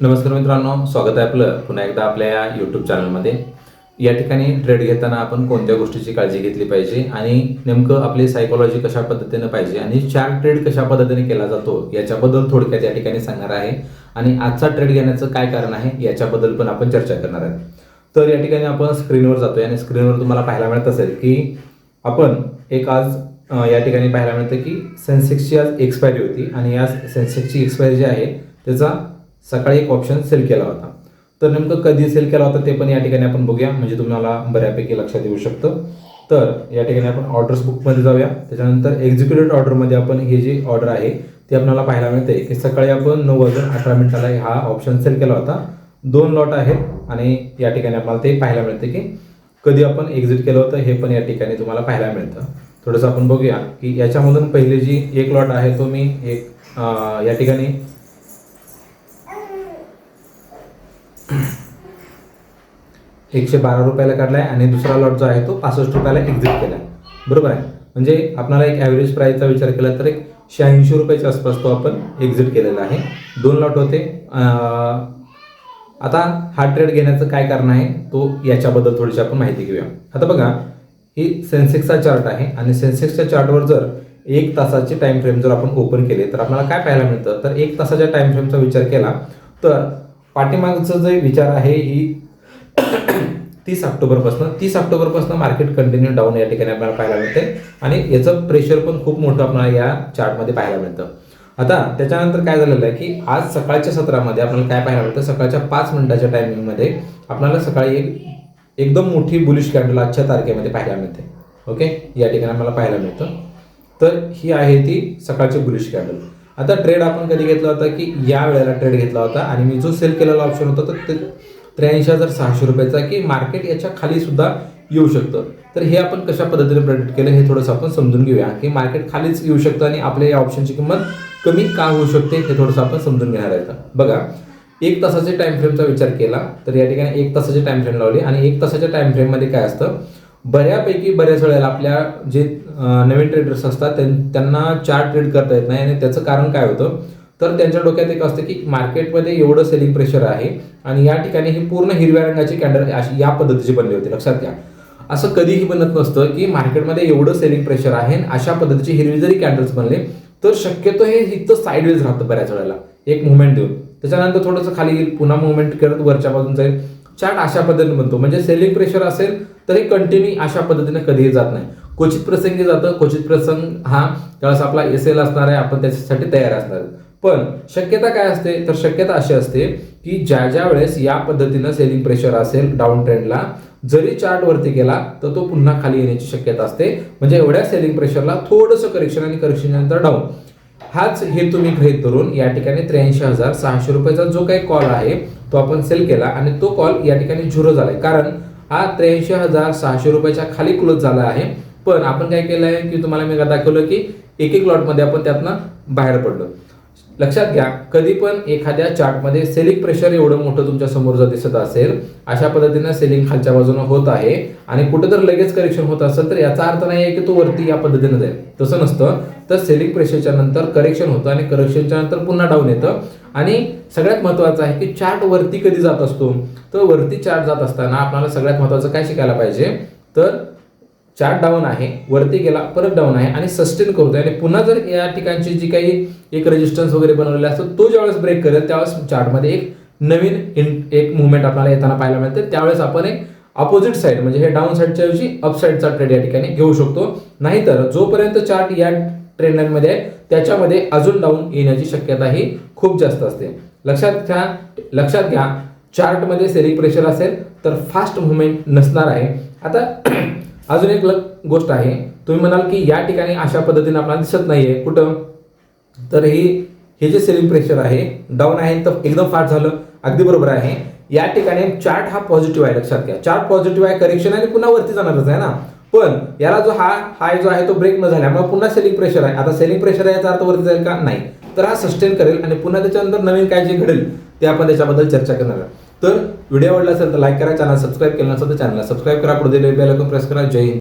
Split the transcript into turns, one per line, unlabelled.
नमस्कार मित्रांनो स्वागत आहे आपलं. पुन्हा एकदा आपल्या या यूट्यूब चॅनलमध्ये या ठिकाणी ट्रेड घेताना आपण कोणत्या गोष्टीची काळजी घेतली पाहिजे आणि नेमकं आपली सायकोलॉजी कशा पद्धतीनं पाहिजे आणि चार ट्रेड कशा पद्धतीने केला जातो याच्याबद्दल थोडक्यात या ठिकाणी सांगणार आहे. आणि आजचा ट्रेड घेण्याचं काय कारण आहे याच्याबद्दल पण आपण चर्चा करणार आहे. तर या ठिकाणी आपण स्क्रीनवर जातोय आणि स्क्रीनवर तुम्हाला पाहायला मिळत असेल की आपण एक आज या ठिकाणी पाहायला मिळतं की सेन्सेक्सची आज एक्सपायरी होती आणि या सेन्सेक्सची एक्सपायरी जी आहे त्याचा सकाळी एक ऑप्शन सेल केला होता. तर नेमकं कधी सेल केला होता ते पण या ठिकाणी आपण बघूया. म्हणजे तुम्हाला बऱ्यापैकी लक्षात येऊ शकतं. तर या ठिकाणी आपण ऑर्डर्स बुकमध्ये जाऊया. त्याच्यानंतर एक्झिक्युटेड ऑर्डरमध्ये आपण हे जी ऑर्डर आहे ती आपल्याला पाहायला मिळते की सकाळी आपण नऊ वाजून अठरा मिनिटाला हा ऑप्शन सेल केला होता. दोन लॉट आहेत आणि या ठिकाणी आपल्याला ते पाहायला मिळते की कधी आपण एक्झिट केलं होतं हे पण या ठिकाणी तुम्हाला पाहायला मिळतं. थोडंसं आपण बघूया की याच्यामधून पहिले जी एक लॉट आहे तो मी एक या ठिकाणी एकशे बारा रुपयाला काढला आहे आणि दुसरा लॉट जो आहे तो पासष्ट रुपयाला एक्झिट केला आहे बरोबर आहे? म्हणजे आपणाला एक ॲव्हरेज प्राईजचा विचार केला तर एक शहाऐंशी रुपयाच्या आसपास तो आपण एक्झिट केलेला आहे. दोन लॉट होते. आता हा ट्रेड घेण्याचं काय कारण आहे? तो याच्याबद्दल थोडीशी आपण माहिती घेऊया. आता बघा ही सेन्सेक्सचा चार्ट आहे आणि सेन्सेक्सच्या चार्टवर जर एक तासाचे टाइम फ्रेम जर आपण ओपन केले तर आपल्याला काय पाहायला मिळतं? तर एक तासाच्या टाइम फ्रेमचा विचार केला तर पाठीमागचं जे विचार आहे ही तीस ऑक्टोबरपासून तीस ऑक्टोबरपासून मार्केट कंटिन्यू डाऊन या ठिकाणी आपल्याला पाहायला मिळते. आणि याचं प्रेशर पण खूप मोठं आपल्याला या चार्टमध्ये पाहायला मिळतं. आता त्याच्यानंतर काय झालेलं आहे की आज सकाळच्या सत्रामध्ये आपल्याला काय पाहायला मिळतं? सकाळच्या पाच मिनिटाच्या टायमिंगमध्ये आपल्याला सकाळी एक एकदम मोठी बुलिश कॅन्डल आजच्या तारखेमध्ये पाहायला मिळते. ओके या ठिकाणी आम्हाला पाहायला मिळतं. तर ही आहे ती सकाळची बुलिश कॅन्डल आता ट्रेड आपण कधी घेतला होता की या वेळेला ट्रेड घेतला होता आणि मी जो सेल केलेला ऑप्शन होता तर ते त्र्याऐंशी हजार सहाशे रुपयाचा की मार्केट याच्या खाली सुद्धा येऊ शकतं. तर हे आपण कशा पद्धतीने प्रेडिक्ट केलं हे थोडंसं आपण समजून घेऊया की मार्केट खालीच येऊ शकतं आणि आपल्या या ऑप्शनची किंमत कमी का होऊ शकते हे थोडंसं आपण समजून घेणार आहे बघा एक तासाच्या टाइम फ्रेमचा विचार केला तर या ठिकाणी एक तासाची टाइम फ्रेम लावली आणि एक तासाच्या टाइम फ्रेममध्ये काय असतं? बऱ्यापैकी बऱ्याच वेळेला आपल्या जे नवीन ट्रेडर्स असतात त्यां- त्यांना चार ट्रेड करता येत नाही आणि त्याचं कारण काय होतं? तर त्यांच्या डोक्यात एक असतं की मार्केटमध्ये एवढं सेलिंग प्रेशर आहे आणि या ठिकाणी ही पूर्ण हिरव्या रंगाची कॅन्डल अशी या पद्धतीची बनली होती. लक्षात घ्या. असं कधीही बनत नसतं की मार्केटमध्ये एवढं सेलिंग प्रेशर आहे आणि अशा पद्धतीची हिरवी जरी कॅन्डल्स बनले तर शक्यतो हे इथं साईडवेज राहतं बऱ्याच वेळेला. एक मुवमेंट देऊन. त्याच्यानंतर थोडंसं खाली येईल पुन्हा मुवमेंट करत वरच्या बाजून जाईल. चार्ट अशा पद्धतीने बनतो. म्हणजे सेलिंग प्रेशर असेल तर हे कंटिन्यू अशा पद्धतीने कधीही जात नाही. क्वचित प्रसंगी जातं क्वचित प्रसंग हा त्यावेळेस आपला एस एल असणार आहे आपण त्याच्यासाठी तयार असणार पण शक्यता काय असते? तर शक्यता अशी असते की ज्या ज्या वेळेस या पद्धतीनं सेलिंग प्रेशर असेल डाऊन ट्रेंडला जरी चार्ट वरती गेला तर तो पुन्हा खाली येण्याची शक्यता असते. म्हणजे एवढ्या सेलिंग प्रेशरला थोडंसं करेक्शन आणि करेक्शननंतर डाऊन. हाच हे तुम्ही खरेद धरून या ठिकाणी त्र्याऐंशी हजार सहाशे रुपयाचा जो काही कॉल आहे तो आपण सेल केला आणि तो कॉल या ठिकाणी झिरो झालाय. कारण हा त्र्याऐंशी हजार सहाशे रुपयाच्या खाली क्लोज झाला आहे. पण आपण काय केलं आहे की तुम्हाला मी दाखवलं की एक एक लॉटमध्ये आपण त्यातनं बाहेर पडलो. लक्षात घ्या कधी पण एखाद्या चार्टमध्ये सेलिंग प्रेशर एवढं मोठं तुमच्यासमोर जर दिसत असेल अशा पद्धतीनं सेलिंग खालच्या बाजूनं होत आहे आणि कुठं जर लगेच करेक्शन होत असेल तर याचा अर्थ नाही आहे की तो वरती या पद्धतीनं जाईल. तसं नसतं. तर सेलिंग प्रेशरच्या नंतर करेक्शन होतं आणि करेक्शनच्या नंतर पुन्हा डाऊन येतं. आणि सगळ्यात महत्त्वाचं आहे की चार्ट वरती कधी जात असतो? तर वरती चार्ट जात असताना आपल्याला सगळ्यात महत्त्वाचं काय शिकायला पाहिजे? तर चार्ट डाऊन आहे वरती गेला परत डाऊन आहे आणि सस्टेन करतोय. आणि पुन्हा जर या ठिकाणची जी काही एक रेजिस्टन्स वगैरे बनवलेला असतो तो ज्यावेळेस ब्रेक करेल त्यावेळेस चार्टमध्ये एक नवीन इन एक मुवमेंट आपल्याला येताना पाहायला मिळते. त्यावेळेस आपण एक अपोजिट साईड म्हणजे हे डाऊन साईडच्या ऐवजी अप साईडचा ट्रेड या ठिकाणी घेऊ शकतो. नाहीतर जोपर्यंत चार्ट या ट्रेंडमध्ये आहे त्याच्यामध्ये अजून डाऊन येण्याची शक्यता ही खूप जास्त असते. लक्षात घ्या लक्षात घ्या चार्टमध्ये सेलिंग प्रेशर असेल तर फास्ट मुवमेंट नसणार आहे. आता अजून एक गोष्ट आहे. तुम्ही म्हणाल की या ठिकाणी अशा पद्धतीने आपल्याला दिसत नाहीये. कुठं? तर ही हे जे सेलिंग प्रेशर आहे डाऊन आहे तर एकदम फास्ट झालं. अगदी बरोबर आहे. या ठिकाणी चार्ट हा पॉझिटिव्ह आहे लक्षात घ्या. चार्ट पॉझिटिव्ह आहे करेक्शन आणि पुन्हा वरती जाणारच आहे ना? पण याला जो हा हाय जो आहे तो ब्रेक न झाल्यामुळे पुन्हा सेलिंग प्रेशर आहे. आता सेलिंग प्रेशर आहे याचा अर्थ वरती जाईल का? नाही. तर हा सस्टेन करेल आणि पुन्हा त्याच्यानंतर नवीन काय जे घडेल ते आपण त्याच्याबद्दल चर्चा करणार आहे तर व्हिडिओ आवडला असेल तर लाईक करा चॅनल सबस्क्राईब केलं नसेल तर चॅनलला सबस्क्राईब करा. पुढे बेल आयकॉन प्रेस करा. जय हिंद.